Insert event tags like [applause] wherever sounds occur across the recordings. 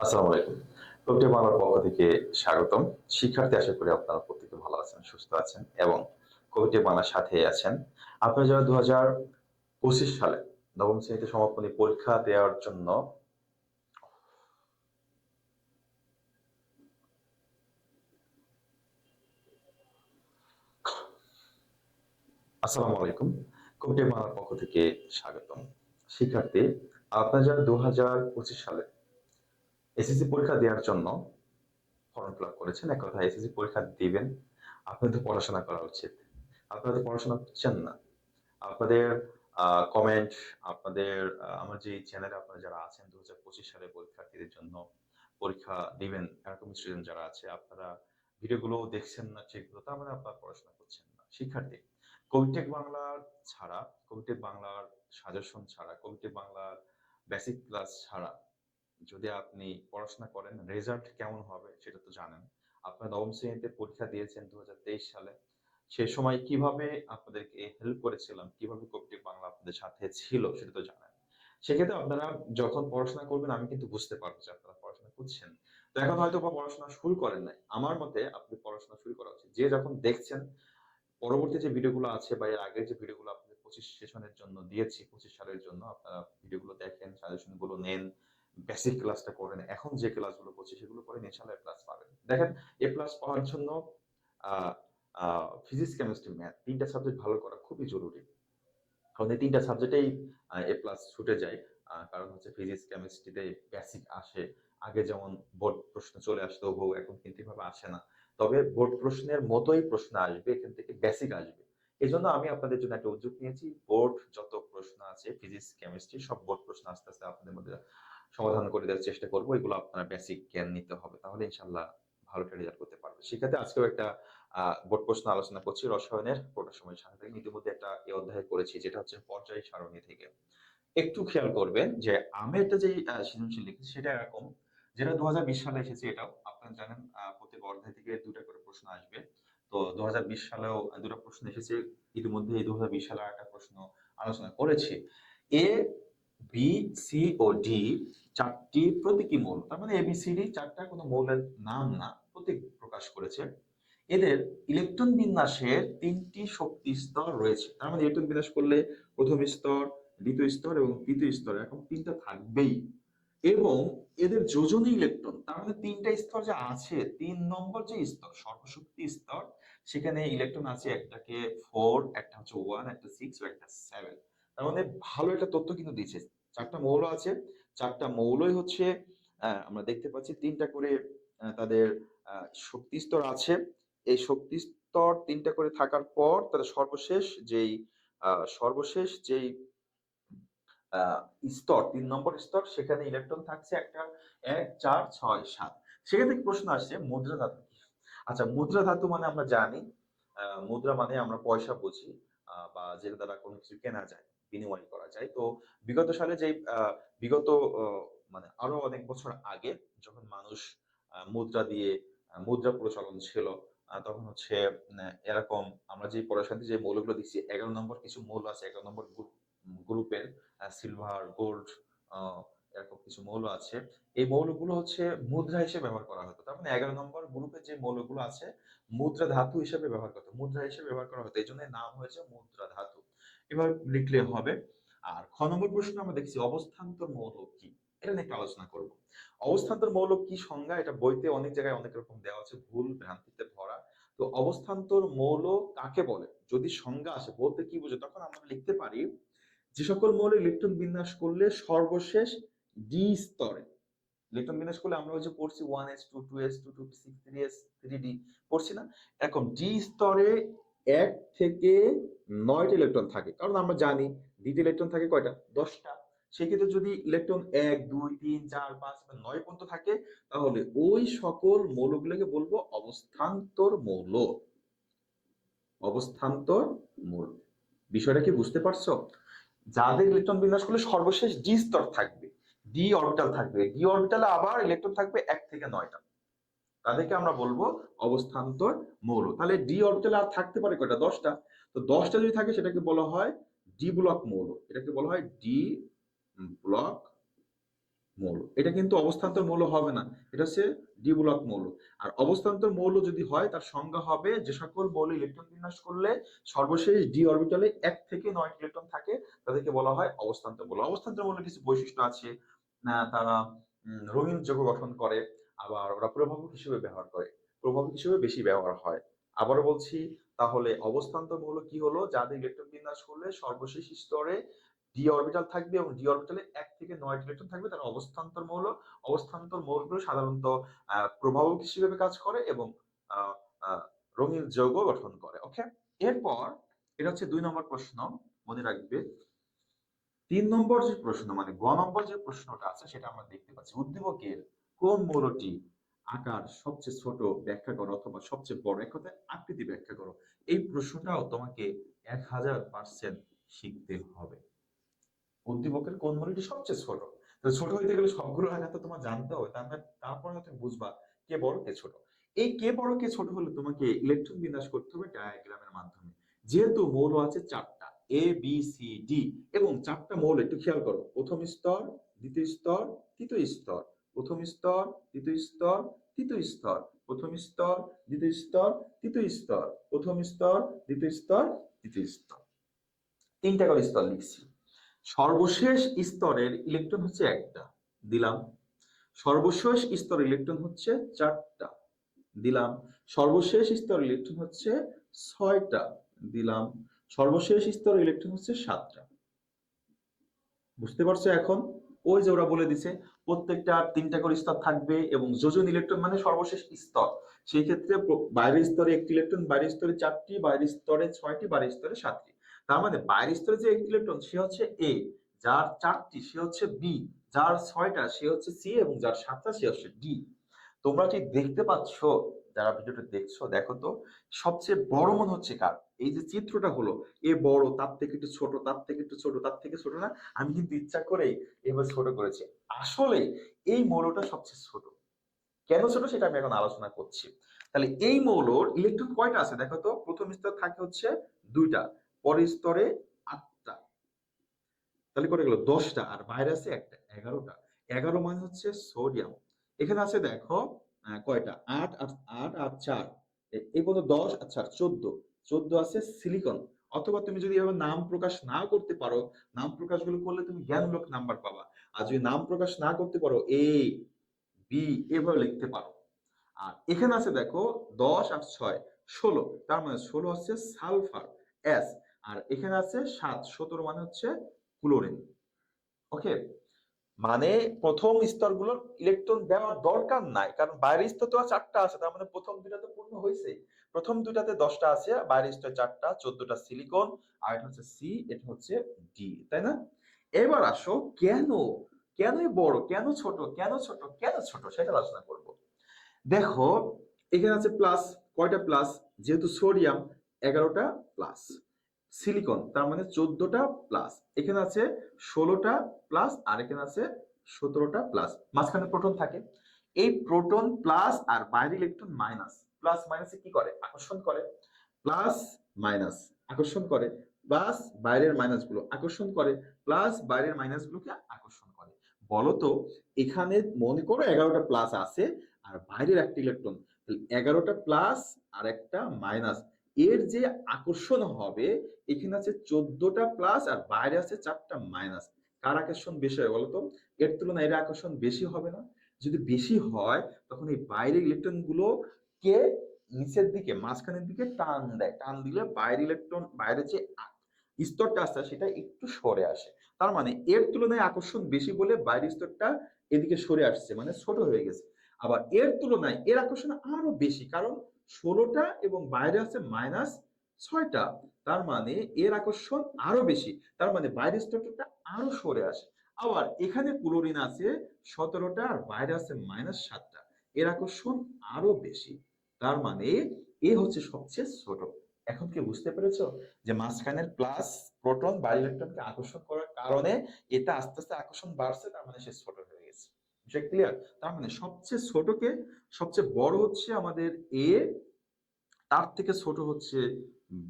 আসসালামু আলাইকুম। প্রকৃতি বাংলার পক্ষ থেকে স্বাগতম। শিক্ষার্থী, আশা করি আপনারা প্রত্যেকে ভালো আছেন, সুস্থ আছেন এবং কবিটি বাংলার সাথে আছেন। আপনারা যারা দু হাজার পঁচিশ সালে নবম শ্রেণীতে সমাপনী পরীক্ষা দেওয়ার জন্য আসসালামু আলাইকুম। কবিটি বাংলার পক্ষ থেকে স্বাগতম। শিক্ষার্থী, আপনারা যারা দু হাজার পঁচিশ সালে এসএসসি পরীক্ষা দেওয়ার জন্য ফর্ম ফিল আপ করেছেন। এক কথা এসএসসি পরীক্ষা দিবেন। আপনাদের পড়াশোনা করা উচিত। আপনাদের পড়াশোনা করছেন না। আপনাদের কমেন্ট আপনাদের আমার যে চ্যানেলে আপনারা যারা আছেন দু হাজার পঁচিশ সালে পরীক্ষার্থীদের জন্য পরীক্ষা দিবেন, এরকম স্টুডেন্ট যারা আছে, আপনারা ভিডিওগুলো দেখছেন না ঠিকমতো তার মানে আপনারা পড়াশোনা করছেন না। শিক্ষার্থী কবিটেক বাংলার ছাড়া কবিটেক বাংলার সাজেশন ছাড়া কবিটেক বাংলার বেসিক ক্লাস ছাড়া যদি আপনি পড়াশোনা করেন রেজাল্ট কেমন হবে সেটা তো জানেন। আপনার নবম শ্রেণীতে পরীক্ষা দিয়েছেন দু সালে। সে সময় কীভাবে আপনাদেরকে হেল্প করেছিলাম, কীভাবে কবিটিভ বাংলা আপনাদের সাথে ছিল সেটা তো জানেন। সেক্ষেত্রে আপনারা যখন পড়াশোনা করবেন, আমি কিন্তু বুঝতে পারব যে আপনারা পড়াশোনা করছেন। তো এখন হয়তো বা পড়াশোনা শুরু করেন নাই। আমার মতে আপনি পড়াশোনা শুরু করা উচিত। যে যখন দেখছেন, পরবর্তী যে ভিডিওগুলো আছে বা এর আগের যে ভিডিওগুলো আপনাদের পঁচিশ সেশনের জন্য দিয়েছি, পঁচিশ সালের জন্য, আপনারা ভিডিওগুলো দেখেন সাজেশনগুলো নেন বেসিক ক্লাসটা করেন এখন যে ক্লাসগুলো করছি সেগুলো করে ইনশাল্লাহ এ প্লাস পাবেন। দেখেন এ প্লাস পাওয়ার জন্য ফিজিক্স কেমিস্ট্রি ম্যাথ তিনটা সাবজেক্ট ভালো করা খুবই জরুরি। কারণ এই তিনটা সাবজেক্টেই এ প্লাস ছুটে যায়। কারণ হচ্ছে ফিজিক্স কেমিস্ট্রিতে বেসিক আসে। আগে যেমন বোর্ড প্রশ্ন চলে আসতো বহু এখন কিন্তু এভাবে আসে না। তবে বোর্ড প্রশ্নের মতোই প্রশ্ন আসবে, এখান থেকে বেসিক আসবে। এই জন্য আমি আপনাদের জন্য একটা উদ্যোগ নিয়েছি বোর্ড যত প্রশ্ন আছে ফিজিক্স কেমিস্ট্রি সব বোর্ড প্রশ্ন আস্তে আস্তে আপনাদের মধ্যে সমাধান করে দেওয়ার চেষ্টা করব, এগুলো আপনার বেসিক জ্ঞান নিতে হবে। তাহলে ইনশাল্লাহ ভালো একটা রেজাল্ট করতে পারবে সেক্ষেত্রে আজকেও একটা বোর্ড প্রশ্ন আলোচনা করছি রসায়নের পুরোটা সময় থেকে। ইতিমধ্যে একটা এই অধ্যায় করেছি, যেটা হচ্ছে পর্যায় সারণী থেকে। একটু খেয়াল করবেন যে আমি একটা যে সৃজনশীল লিখেছি সেটা এরকম, যেটা দু হাজার বিশ সালে এসেছে এটাও। আপনারা জানেন প্রত্যেক অধ্যায় থেকে দুটা করে প্রশ্ন আসবে। তো দু হাজার বিশ সালেও দুটো প্রশ্ন এসেছে। ইতিমধ্যে এই দু সালে একটা প্রশ্ন আলোচনা করেছি। এ বি সি ও ডি চারটি প্রতীকী মৌল। তার মানে এবিসিডি চারটা কোনো মৌলের নাম না, প্রতীক প্রকাশ করেছে। এদের ইলেকট্রন বিন্যাসের তিনটি শক্তি স্তর রয়েছে। তার মানে ইলেকট্রন বিন্যাস করলে প্রথম স্তর, দ্বিতীয় স্তর এবং তৃতীয় স্তর, এরকম তিনটা থাকবেই। এবং এদের যোজনী ইলেকট্রন, তার মানে তিনটা স্তর যে আছে, তিন নম্বর যে স্তর, সর্বশক্তি স্তর, সেখানে ইলেকট্রন আছে একটাকে ফোর একটা হচ্ছে ওয়ান একটা সিক্স একটা সেভেন তার মানে ভালো একটা তথ্য কিন্তু দিচ্ছে চারটা মৌল আছে। চারটা মৌলই হচ্ছে আমরা দেখতে পাচ্ছি তিনটা করে তাদের শক্তি স্তর আছে। এই শক্তি স্তর তিনটা করে থাকার পর তাদের সর্বশেষ যেই সর্বশেষ যেই স্তর, তিন নম্বর স্তর, সেখানে ইলেকট্রন থাকছে একটা, এক, চার, ছয়, সাত। সেখান প্রশ্ন আসছে, মুদ্রা ধাতু আচ্ছা মুদ্রা ধাতু মানে আমরা জানি মুদ্রা মানে আমরা পয়সা বুঝি বা যেটা দ্বারা কোনো কিছু কেনা যায়। বিনিময় করা যায়। তো বিগত সালে যে বিগত মানে আরও অনেক বছর আগে যখন মানুষ মুদ্রা দিয়ে মুদ্রা প্রচলন ছিল তখন হচ্ছে এরকম আমরা যে পড়াশোনাতে যে মৌলগুলো দিচ্ছি এগারো নম্বর কিছু মৌল আছে, এগারো নম্বর গ্রুপের সিলভার গোল্ড এরকম কিছু মৌল আছে। এই মৌলগুলো হচ্ছে মুদ্রা হিসেবে ব্যবহার করা হতো। তার মানে এগারো নম্বর গ্রুপে যে মৌলগুলো আছে, মুদ্রা ধাতু হিসেবে ব্যবহার করতো। মুদ্রা হিসেবে ব্যবহার করা হতো। এই জন্য নাম হয়েছে মুদ্রা ধাতু। এবার লিখলে হবে। আর খ নম্বর প্রশ্ন আমরা দেখছি অবস্থান্তর মৌল কি? এটা নিয়ে আলোচনা করব। অবস্থান্তর মৌল কি সংজ্ঞা? এটা বইতে অনেক জায়গায় অনেক রকম দেওয়া আছে, ভুল ভ্রান্তিতে ভরা। তো অবস্থান্তর মৌল কাকে বলে? যদি সংজ্ঞা আসে, বলতে কি বোঝে? তখন আমরা লিখতে পারি, যে সকল মৌল ইলেকট্রন বিন্যাস করলে সর্বশেষ ডি স্তরে, ইলেকট্রন বিন্যাস করলে আমরা যে পড়ছি one S two two S two two six three S three D পড়ছি না? এখন ডি স্তরে এক থেকে নয়টা ইলেকট্রন থাকে। কারণ আমরা জানি দ্বিতীয় ইলেকট্রন থাকে কয়টা? দশটা। সেক্ষেত্রে যদি ইলেকট্রন এক, দুই, তিন, চার, পাঁচ নয় পর্যন্ত থাকে, তাহলে ওই সকল মৌলগুলোকে বলব অবস্থান্তর মৌল। অবস্থান্তর মৌল। বিষয়টা কি বুঝতে পারছ? যাদের ইলেকট্রন বিন্যাস করলে সর্বশেষ ডি স্তর থাকবে। ডি অরবিটাল থাকবে। ডি অরবিটালে আবার ইলেকট্রন থাকবে এক থেকে নয়টা। তাদেরকে আমরা বলব অবস্থান্তর মৌল। তাহলে ডি অরবিটালে আর থাকতে পারে কয়টা? দশটা। তো দশটা যদি থাকে, সেটাকে বলা হয় ডি ব্লক মৌল। এটাকে বলা হয় ডি ব্লক মৌল। এটা কিন্তু অবস্থান্তর মৌল হবে না। এটা হচ্ছে ডি ব্লক মৌল। আর অবস্থান্তর মৌল যদি হয়, তার সংজ্ঞা হবে যে সকল মৌল ইলেকট্রন বিন্যাস করলে সর্বশেষ ডি অরবিটালে এক থেকে নয় ইলেকট্রন থাকে, তাদেরকে বলা হয় অবস্থান্তর মৌল। অবস্থান্তর মৌলের কিছু বৈশিষ্ট্য আছে। তারা রঙিন যৌগ গঠন করে। আবার ওরা প্রভাবক হিসেবে ব্যবহার করে। প্রভাবক হিসেবে বেশি ব্যবহার হয়। আবারও বলছি, তাহলে অবস্থান্তর মৌল কি হলো? যাদের ইলেকট্রন বিন্যাস করলে সর্বশেষ স্তরে ডি অরবিটাল থাকবে এবং ডি অরবিটালে এক থেকে নয় ইলেকট্রন থাকবে, তার অবস্থান্তর মৌল অবস্থান্তর মৌলগুলো সাধারণত প্রভাবক হিসেবে কাজ করে এবং রঙিন যৌগ গঠন করে ওকে এরপর, এটা হচ্ছে দুই নম্বর প্রশ্ন, মনে রাখবে। তিন নম্বর যে প্রশ্ন মানে গ নম্বর যে প্রশ্নটা আছে, সেটা আমরা দেখতে পাচ্ছি। উদ্দীপকের কোন মৌলটি আকার সবচেয়ে ছোট ব্যাখ্যা করো অথবা সবচেয়ে বড়? এক কথায় আকৃতি ব্যাখ্যা করো। এই প্রশ্নটাও তোমাকে এক হাজার পার্সেন্ট শিখতে হবে। উদ্দীপকের কোন মৌলটি সবচেয়ে ছোট? তো ছোট হইতে গেলে সবগুলো আঘাত তোমার জানতে হবে তারপরে তারপরে তুমি বুঝবা কে বড়, কে ছোট। এই কে বড়, কে ছোট হলে তোমাকে ইলেকট্রন বিন্যাস করতে হবে ডায়াগ্রামের মাধ্যমে। যেহেতু মৌল আছে চারটা এ বি সি ডি এবং চারটা মৌল একটু খেয়াল করো। প্রথম স্তর, দ্বিতীয় স্তর, তৃতীয় স্তর। প্রথম স্তর, দ্বিতীয় স্তর, তৃতীয় স্তর। প্রথম স্তর, দ্বিতীয় স্তর, তৃতীয় স্তর। প্রথম স্তর, দ্বিতীয় স্তর, তৃতীয় স্তর। তিনটা করে স্তর লিখছি। সর্বশেষ স্তরের ইলেকট্রন হচ্ছে একটা। দিলাম। সর্বশেষ স্তরের ইলেকট্রন হচ্ছে চারটা। দিলাম। সর্বশেষ স্তরের ইলেকট্রন হচ্ছে ছয়টা। দিলাম। সর্বশেষ স্তরের ইলেকট্রন হচ্ছে সাতটা। বুঝতে পারছ এখন? ওই যে ওরা বলে দিছে, প্রত্যেকটা তিনটা করে স্তর থাকবে এবং যোজন ইলেকট্রন মানে সর্বশেষ স্তর। সেই ক্ষেত্রে বাইরের স্তরে একটি ইলেকট্রন বাইরের স্তরে চারটি, বাইরের স্তরে ছয়টি, বাইরের স্তরে সাতটি। তার মানে বাইরের স্তরে যে একটি ইলেকট্রন সে হচ্ছে এ যার চারটি সে হচ্ছে বি যার ছয়টা সে হচ্ছে সি এবং যার সাতটা সে হচ্ছে ডি তোমরা কি দেখতে পাচ্ছ যারা ভিডিওটা দেখছ, দেখো তো, সবচেয়ে বড় মনে হচ্ছে কার? এই যে চিত্রটা হলো, এ বড়, তার থেকে একটু ছোট, তার থেকে একটু ছোট, তার থেকে ছোট না, আমি কিন্তু ইচ্ছা করেই এভাবে ছোট করেছি। আসলে এই মৌলটা সবচেয়ে ছোট। কেন ছোট সেটা আমি এখন আলোচনা করছি। তাহলে এই মৌলর ইলেকট্রন কয়টা আছে? দেখো তো, প্রথম স্তর থাকে হচ্ছে দুইটা, পরের স্তরে আটটা। তাহলে করে গেল? দশটা, আর বাইরে আছে একটা, এগারোটা। এগারো মানে হচ্ছে সোডিয়াম। এখানে আছে দেখো কয়টা? আট আর আট আর চার। এই পর্যন্ত দশ আর চার, চোদ্দ। চোদ্দ আছে সিলিকন অথবা তুমি যদি এভাবে নাম প্রকাশ না করতে পারো, নাম প্রকাশগুলো করলে তুমি জ্ঞানমূলক নাম্বার পাবা। আর যদি নাম প্রকাশ না করতে পারো এ বি এভাবে লিখতে পারো। আর এখানে আছে দেখো, দশ আর ছয়, ষোলো। তার মানে ষোলো হচ্ছে সালফার এস আর এখানে আছে সাত, সতেরো মানে হচ্ছে ক্লোরিন ওকে মানে প্রথম স্তরগুলোর ইলেকট্রন দেওয়ার দরকার নাই, কারণ বাইরের স্তর তো চারটা আছে, তার মানে প্রথম দুইটা তো পূর্ণ হয়েছে। প্রথম দুইটাতে দশটা আছে বাইরের স্তর চারটা, চোদ্দটা সিলিকন আর এটা হচ্ছে সি এটা হচ্ছে ডি তাই না? এবার আসো, কেন? কেন বড়? কেন ছোট? কেন ছোট? কেন ছোট? সেটা আলোচনা করব। দেখো, এখানে আছে প্লাস কয়টা প্লাস যেহেতু সোডিয়াম এগারোটা প্লাস সিলিকন তার মানে চোদ্দটা প্লাস এখানে আছে ষোলোটা প্লাস আর এখানে আছে সতেরোটা প্লাস মাঝখানে প্রোটন থাকে। এই প্রোটন প্লাস আর বাইরে ইলেকট্রন মাইনাস প্লাস মাইনাসে কি করে? আকর্ষণ করে। প্লাস মাইনাস আকর্ষণ করে। প্লাস বাইরের মাইনাসগুলো আকর্ষণ করে। প্লাস বাইরের মাইনাস গুলোকে আকর্ষণ করে। বলতো এখানে মনে করো এগারোটা প্লাস আছে আর বাইরের একটা ইলেকট্রন তাহলে এগারোটা প্লাস আর একটা মাইনাস এর যে আকর্ষণ হবে, এখানে আছে চোদ্দটা প্লাস আর বাইরে আছে চারটা মাইনাস কার আকর্ষণ বেশি হয় বলতো? এর তুলনায় এর আকর্ষণ বেশি হবে না। যদি বেশি হয়, তখন এই বাইরের ইলেকট্রনগুলো কে নিচের দিকে, মাঝখানের দিকে টান দেয়। টান দিলে বাইরের ইলেকট্রন বাইরে যে স্তরটা আছে, সেটা একটু সরে আসে। তার মানে এর তুলনায় আকর্ষণ বেশি বলে বাইরের স্তরটা এদিকে সরে আসছে মানে ছোট হয়ে গেছে। আবার এর তুলনায় এর আকর্ষণ আরও বেশি। কারণ ষোলোটা এবং বাইরে আছে মাইনাস ছয়টা। তার মানে এর আকর্ষণ আরও বেশি। তার মানে বাইরের স্তরটা আরও সরে আসে। আবার এখানে ক্লোরিন আছে সতেরোটা আর বাইরে আছে মাইনাস সাতটা। এর আকর্ষণ আরও বেশি। তার মানে এ হচ্ছে সবচেয়ে ছোট। এখন কি বুঝতে পেরেছ? যে মাঝখানের প্লাস প্রোটন বাইরের ইলেকট্রনকে আকর্ষণ করার কারণে এটা আস্তে আস্তে আকর্ষণ বাড়ছে, তার মানে সে ছোট। বিষয় ক্লিয়ার তার মানে সবচেয়ে ছোটকে সবচেয়ে বড় হচ্ছে আমাদের এ তার থেকে ছোট হচ্ছে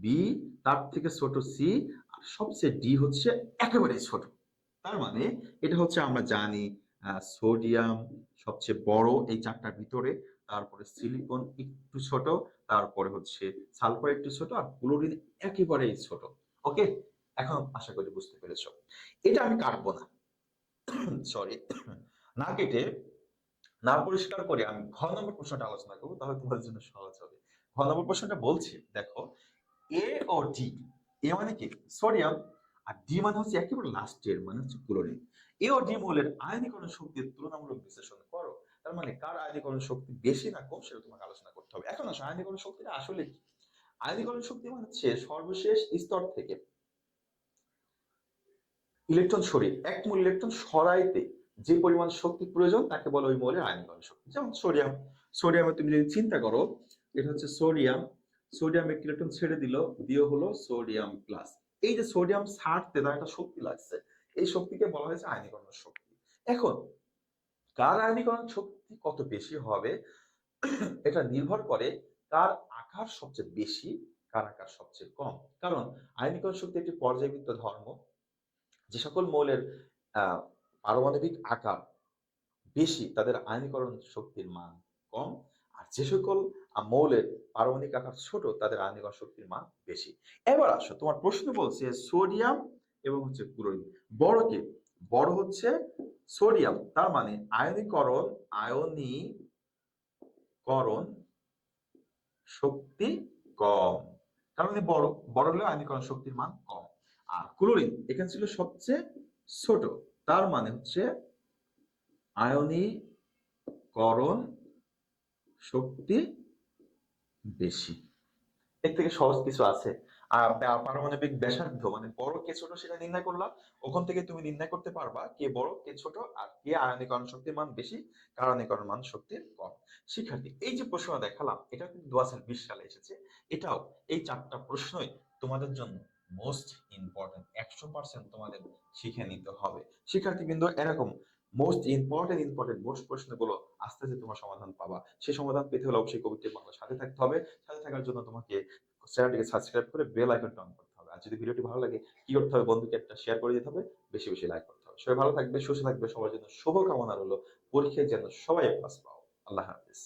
বি তার থেকে ছোট সি আর সবচেয়ে ডি হচ্ছে একেবারে ছোট। তার মানে এটা হচ্ছে আমরা জানি সোডিয়াম সবচেয়ে বড় এই চারটার ভিতরে, তারপরে সিলিকন একটু ছোট, তারপরে হচ্ছে সালফার একটু ছোট, আর ক্লোরিন একেবারেই ছোট। ওকে এখন আশা করি বুঝতে পেরেছ। এটা আমি কাটবো না। [coughs] সরি না কেটে না পরিষ্কার করে আমি ঘ নম্বর প্রশ্নটা আলোচনা করব, তাহলে তোমাদের জন্য সহজ হবে। ঘ নম্বর প্রশ্নটা বলছি, দেখো এ ও ডি এ মানে কি? সোডিয়াম, আর ডি মানে হচ্ছে একেবারে লাস্টের মানে হচ্ছে ক্লোরিন এ ও ডি মৌলের আয়নীকরণ শক্তির তুলনামূলক বিশ্লেষণ করো, তার মানে কার আয়নীকরণ শক্তি বেশি না কম সেটা তোমাকে আলোচনা করতে হবে। এখন আসো, আয়নীকরণ শক্তিটা আসলে কি? আয়নীকরণ শক্তি মানে হচ্ছে সর্বশেষ স্তর থেকে ইলেকট্রন সরিয়ে, এক মূল ইলেকট্রন সরাইতে যে পরিমাণ শক্তি প্রয়োজন তাকে বলে ওই মৌলের আয়নীকরণ শক্তি। যেমন সোডিয়াম। সোডিয়ামে তুমি যদি চিন্তা করো এটা হচ্ছে সোডিয়াম। সোডিয়াম একটি ইলেকট্রন ছেড়ে দিল দিয়ে হলো সোডিয়াম প্লাস। এই যে সোডিয়াম ছাড়তে তার একটা শক্তি লাগছে। এই শক্তিকে বলা হয়েছে আয়নীকরণ শক্তি। এখন কার আয়নীকরণ শক্তি কত বেশি হবে? এটা নির্ভর করে কার আকার সবচেয়ে বেশি কার আকার সবচেয়ে কম। কারণ আয়নীকরণ শক্তি একটি পর্যায়বৃত্ত ধর্ম। যে সকল মৌলের আহ, পারমাণবিক আকার বেশি, তাদের আয়নীকরণ শক্তির মান কম, আর যে সকল মৌলের পারমাণবিক আকার ছোট, তাদের আয়নীকরণ শক্তির মান বেশি। এবার আসো, তোমার প্রশ্ন বলছে সোডিয়াম এবং হচ্ছে ক্লোরিন। বড় কে? বড় হচ্ছে সোডিয়াম, তার মানে আয়নীকরণ আয়নীকরণ শক্তি কম। তার মানে বড় বড় হলে আয়নীকরণ শক্তির মান কম। আর ক্লোরিন, এখানে ছিল সবচেয়ে ছোট। তার মানে হচ্ছে আয়নীকরণ শক্তি বেশি। এর থেকে সহজ কিছু আছে। পারমাণবিক ব্যাসার্ধ মানে বড় কে ছোট সেটা নির্ণয় করলাম, ওখান থেকে তুমি নির্ণয় করতে পারবা কে বড়, কে ছোট আর কে আয়নীকরণ শক্তির মান বেশি, কার আয়নীকরণ মান শক্তির কম। শিক্ষার্থী, এই যে প্রশ্ন দেখালাম, এটা কিন্তু দু হাজার বিশ সালে এসেছে। এটাও এই চারটা প্রশ্নই তোমাদের জন্য। মোস্ট ইম্পর্টেন্ট একশো পার্সেন্ট তোমাদের শিখে নিতে হবে। শিক্ষার্থী বিন্দু এরকম মোস্ট ইম্পর্টেন্ট ইম্পর্টেন্ট মোস্ট প্রশ্নগুলো আস্তে আস্তে তোমার সমাধান পাবা। সেই সমাধান পেতে হলে অবশ্যই কবিটির বাংলা সাথে থাকতে হবে। সাথে থাকার জন্য তোমাকে চ্যানেলটিকে সাবস্ক্রাইব করে বেল আইকনটা অন করতে হবে। আর যদি ভিডিওটি ভালো লাগে, কি করতে হবে? বন্ধুকে একটা শেয়ার করে দিতে হবে। বেশি বেশি লাইক করতে হবে। সবাই ভালো থাকবে, সুস্থ থাকবে। সবার জন্য শুভ কামনা রইল। পরীক্ষায় যেন সবাই পাস পাও। আল্লাহ হাফিজ।